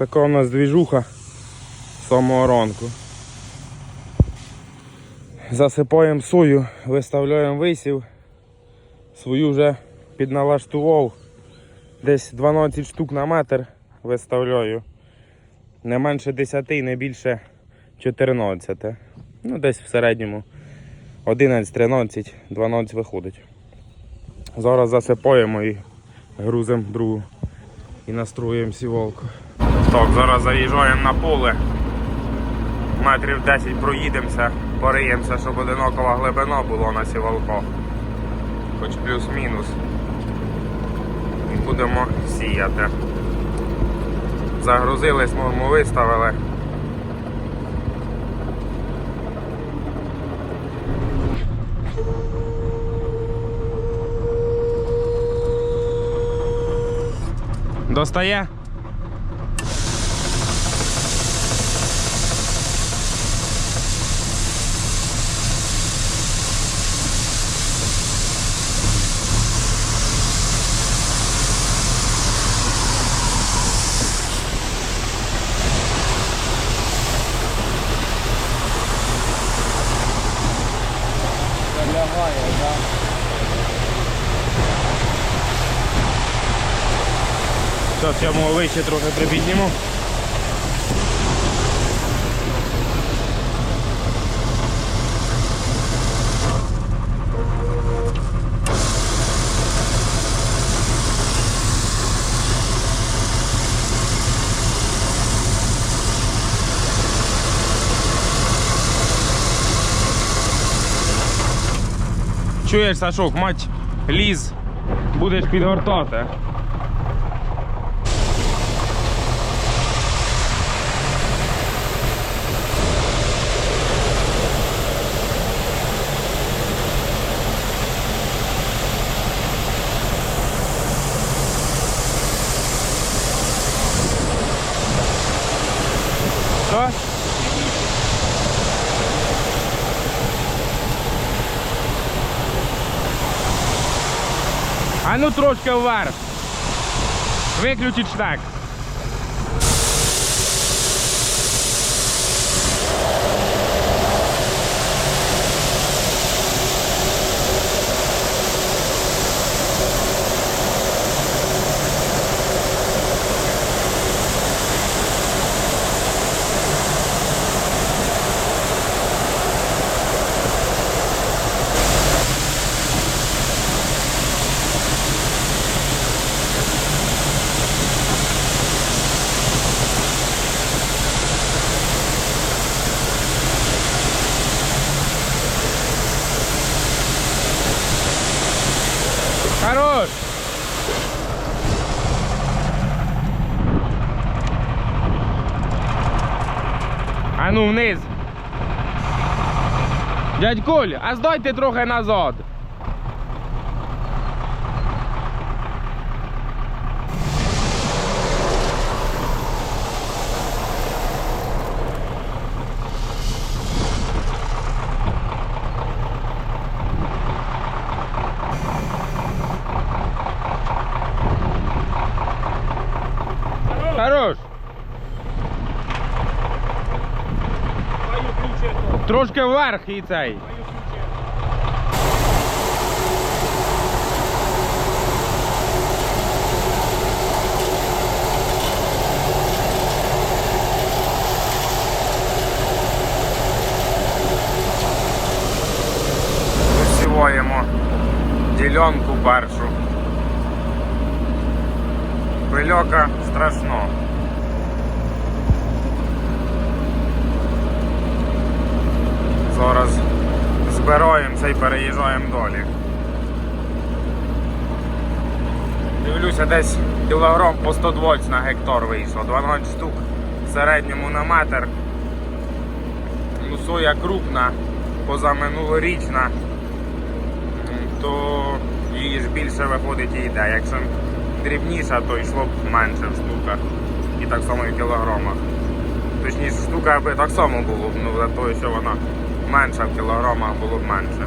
Така у нас двіжуха з самого ранку. Засипаємо сою, виставляємо висів. Свою вже підналаштував. Десь 12 штук на метр виставляю. Не менше 10, не більше 14. Ну, десь в середньому 11, 13, 12 виходить. Зараз засипаємо і грузимо другу і настроюємо сівалку. Так, зараз заїжджаємо на поле. Метрів 10 проїдемося, пориємося, щоб одинакова глибина була на сівалках. Хоч плюс-мінус. І будемо сіяти. Загрузились, норму виставили. Достає? Залягає, так. Я вище трохи припідніму. Чуєш, Сашок, мать ліз, будеш підгортати. Що? А ну трошки вверх. Виключить штак. А ну вниз. Дядь Коль, а здайте трохи назад. Хорош. Трошки вверх і цей. Маю ключі. Висіваємо ділянку першу. Пильока страшно. Зараз збираємося і переїжджаємо далі. Дивлюся, десь кілограм по 120 на гектар вийшло. 12 штук в середньому на метр. Ну, соя крупна, позаминулорічна, то її ж більше виходить і йде. Якщо дрібніша, то йшло б менше в штуках. І так само і в кілограмах. Точніше, штука аби так само було ну за того, що вона менше, в кілограмах було б менше.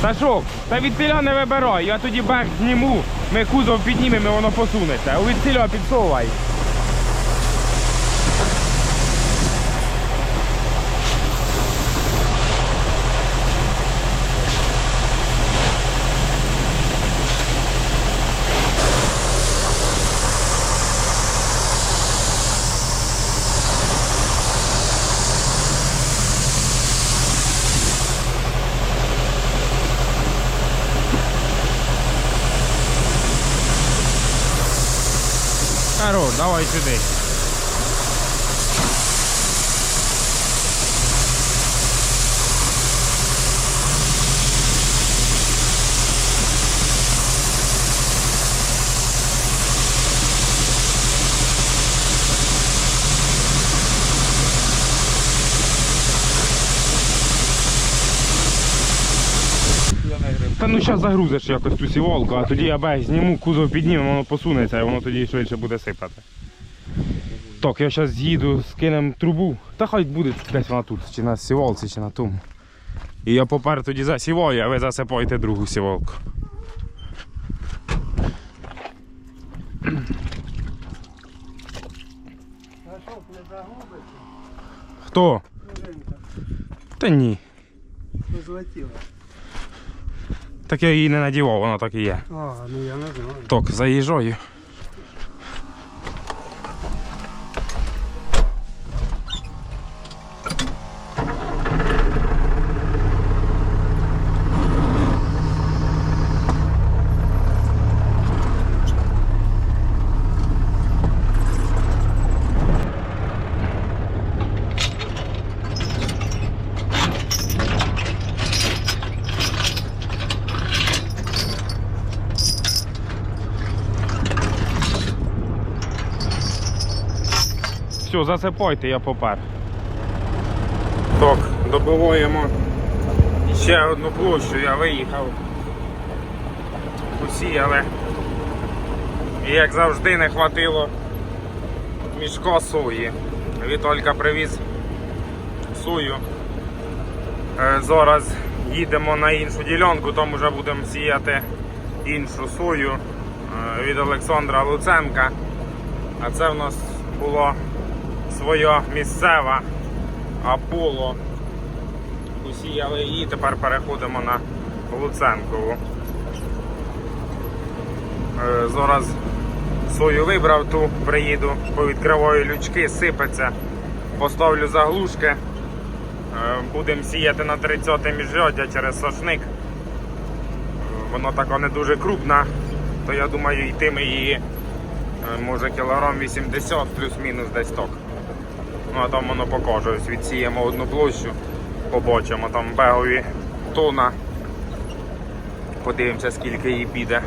Сашок, та від ціля не вибирай, я тоді бег зніму, ми кузов піднімемо, воно посунеться. У від ціля підсовувай. da hora de beber. Та ну зараз загрузиш якось ту сіволку, а тоді я бег зніму, кузов піднімемо, воно посунеться і воно тоді швидше буде сипати. Так, я зараз з'їду, скинемо трубу. Та хай буде десь вона тут, чи на сіволці, чи на тому. І я попер тоді засіваю, а ви засипаєте другу загубиться. Хто? Та ні. не злетіла. Так я її не надівав, воно так і є. А, ну я не знаю. Так, заїжджаю. Все, засипайте, я попер. Так, добиваємо ще одну площу, я виїхав. Посіяли. І як завжди не хватило мішка сої. Вітолька привіз сою. Е, Зараз їдемо на іншу ділянку, там вже будемо сіяти іншу сою е, від Олександра Луценка. А це в нас було своя місцева Аполло. Усіяли її, тепер переходимо на Луценкову. Е, Зараз сою вибрав ту, приїду, повідкриваю лючки, сипеться, поставлю заглушки. Е, Будемо сіяти на 30 міжряддя через сошник. Е, Воно така не дуже крупна, то я думаю, йтиме її може кілограм 80 плюс-мінус десь так. Ну а там воно покаже. Відсіємо одну площу, побачимо там бегові тона. Подивимося скільки її піде.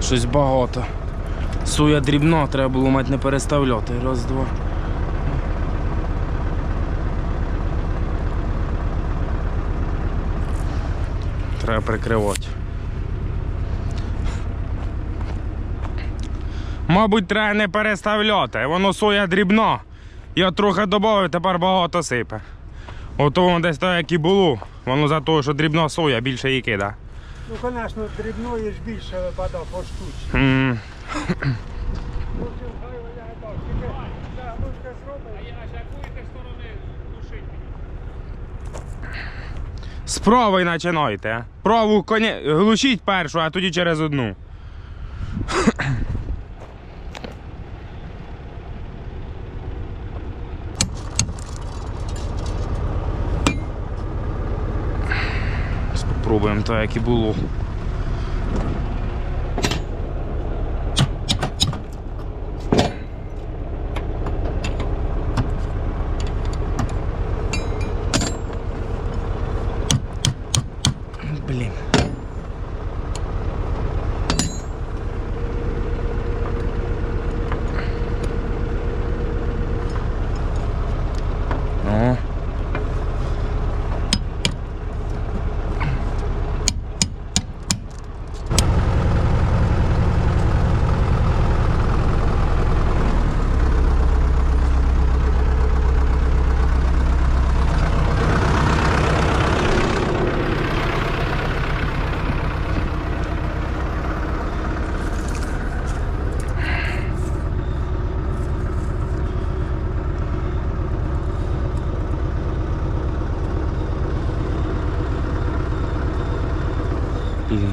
Щось багато. Суя дрібно, треба було мать не переставляти. Раз, два. Треба прикривати. Мабуть, треба не переставляти. Воно соя дрібно. Я трохи додав, тепер багато сипе. Ото воно десь так, як і було. Воно за те, що дрібна соя більше її кида. Ну, звісно, дрібної ж більше так. Тільки заглушка зроблена. А я якої сторони душить? З правої починайте. Праву коня... глушіть першу, а тоді через одну. Спробуємо так, як і було.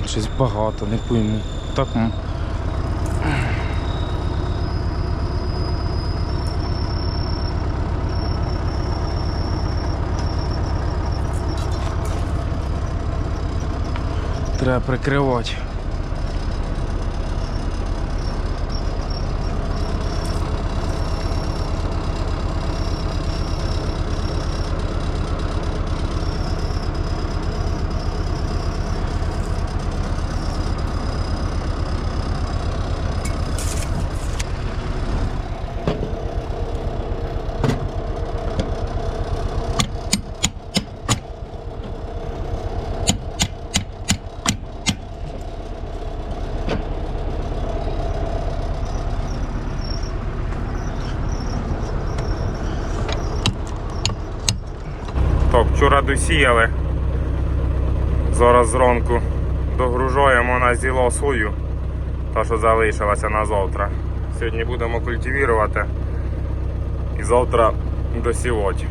Щось багато, не пойму. Так. Треба прикривати. Так, вчора досіяли. Зараз зранку догружуємо на зіло сою, та що залишилася на завтра. Сьогодні будемо культивувати і завтра досівати.